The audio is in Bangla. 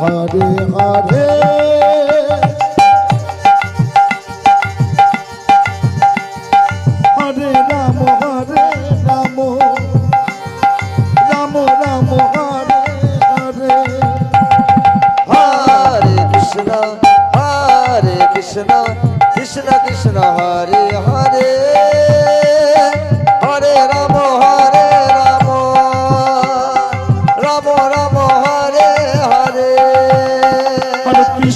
হরে হরে